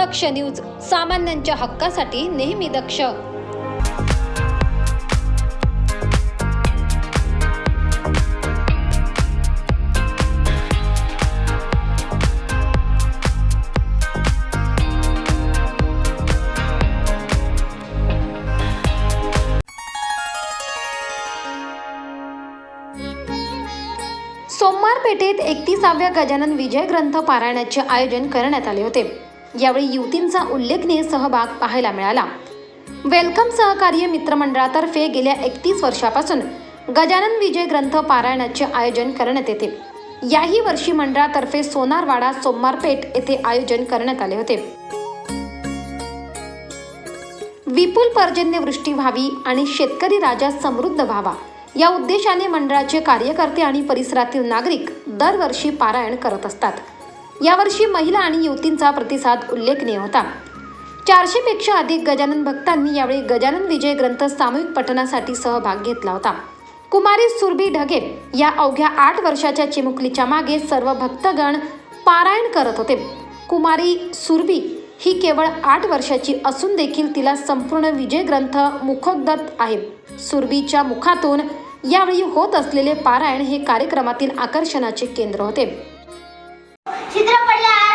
दक्ष news सामान्यांच्या हक्कासाठी नेहमी दक्ष. सोमवार पेठेत एकतीसाव्या गजानन विजय ग्रंथ पारायणाचे आयोजन करण्यात आले होते. यावेळी युवतींचा उल्लेखनीय सहभाग पाहायला मिळाला. वेलकम सहकार्य मित्रमंडळातर्फे गेल्या एकतीस वर्षापासून गजानन विजय ग्रंथ पारायणाचे आयोजन करण्यात येते. याही वर्षी मंडळातर्फे सोनारवाडा सोमवारपेठ येथे आयोजन करण्यात आले होते. विपुल पर्जन्यवृष्टी व्हावी आणि शेतकरी राजा समृद्ध व्हावा या उद्देशाने मंडळाचे कार्यकर्ते आणि परिसरातील नागरिक दरवर्षी पारायण करत असतात. यावर्षी महिला आणि युवतींचा प्रतिसाद उल्लेखनीय होता. चारशेपेक्षा अधिक गजानन भक्तांनी यावेळी गजानन विजय ग्रंथ सामूहिक पठणासाठी सहभाग घेतला होता. कुमारी सुरभी ढगे या अवघ्या आठ वर्षाच्या चिमुकलीच्या मागे सर्व भक्तगण पारायण करत होते. कुमारी सुरभी ही केवळ आठ वर्षाची असून देखील तिला संपूर्ण विजय ग्रंथ मुखोद्गत आहे. सुरभीच्या मुखातून यावेळी होत असलेले पारायण हे कार्यक्रमातील आकर्षणाचे केंद्र होते. छिद्र पडल्या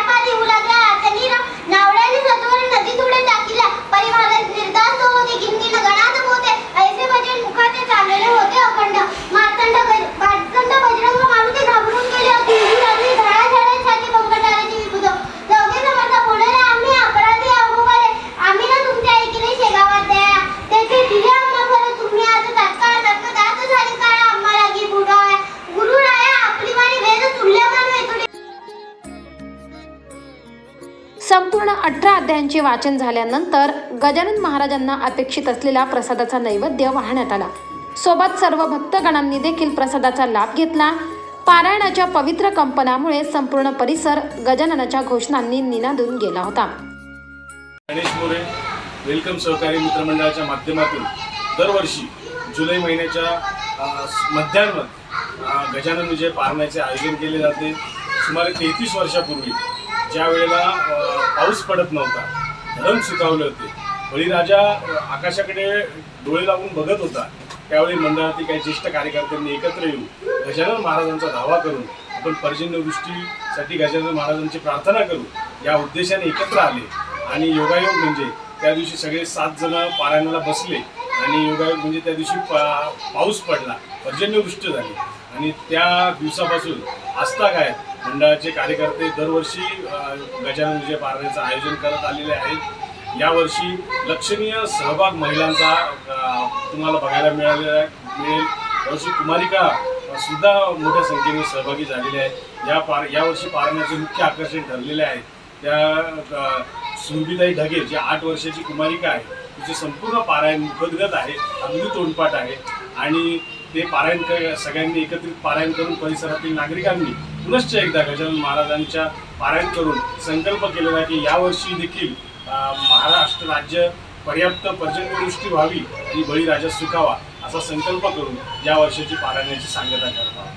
अठरा अध्यायांचे वाचन झाल्यानंतर गजानन महाराजांना अपेक्षित असलेला प्रसादाचा नैवेद्य वाहण्यात आला. सोबत सर्व भक्तगणांनी देखील प्रसादाचा लाभ घेतला. पारायणाच्या पवित्र कंपनामुळे संपूर्ण परिसर गजाननाच्या घोषणांनी निनादून गेला होता. गणेश मोरे वेलकम सहकारी मित्रमंडळाच्या माध्यमातून दरवर्षी जुलै महिन्याच्या अ, मध्यान्ह गजानन विजय पारण्याचे आयोजन केले जाते. सुमारे तेहतीस वर्षापूर्वी ज्या वेळेला पाऊस पडत नव्हता धरण सुकावले होते. बळीराजा आकाशाकडे डोळे लावून बघत होता. त्यावेळी मंडळातील काही ज्येष्ठ कार्यकर्त्यांनी एकत्र येऊन गजानन महाराजांचा धावा करून आपण पर्जन्यवृष्टीसाठी गजानन महाराजांची प्रार्थना करू या उद्देशाने एकत्र आले. आणि योगायोग म्हणजे त्या दिवशी सगळे सात जण पारायणाला बसले. आणि योगायोग म्हणजे त्या दिवशी पा पाऊस पडला पर्जन्यवृष्टी झाली. आणि त्या दिवसापासून आस्था काय मंडळाचे कार्यकर्ते दरवर्षी गजानन विजय पारण्याचं आयोजन करत आलेले आहेत. यावर्षी लक्षणीय सहभाग महिलांचा तुम्हाला बघायला मिळालेला आहे- मिळेल. यावर्षी कुमारिका सुद्धा मोठ्या संख्येने सहभागी झालेल्या आहेत. या पार यावर्षी पारण्याचे मुख्य आकर्षण ठरलेले आहे. त्या सुरभीताई ढगे जी आठ वर्षाची कुमारिका आहे तिचे संपूर्ण पारायण मुखदगत आहे अगदी तोंडपाठ आहे. आणि ते पारायण सगळ्यांनी एकत्रित पारायण करून परिसरातील नागरिकांनी पुनश्च एकदा गजानन महाराजांच्या पारायण करून संकल्प केलेला आहे की यावर्षी देखील महाराष्ट्र राज्य पर्याप्त पर्जन्यवृष्टी व्हावी आणि बळीराजा सुखावा असा संकल्प करून या वर्षाची पारायणाची सांगता करतो.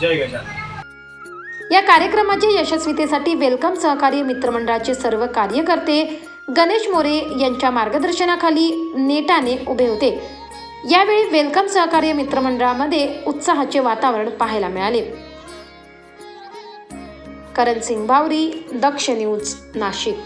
जय गजानन. या कार्यक्रमाच्या यशस्वीतेसाठी वेलकम सहकारी मित्रमंडळाचे सर्व कार्यकर्ते गणेश मोरे यांच्या मार्गदर्शनाखाली नेटाने उभे होते. यावेळी वेलकम सहकार्य मित्रमंडळामध्ये उत्साहाचे वातावरण पाहायला मिळाले. करण सिंग बावरी दक्ष न्यूज नाशिक.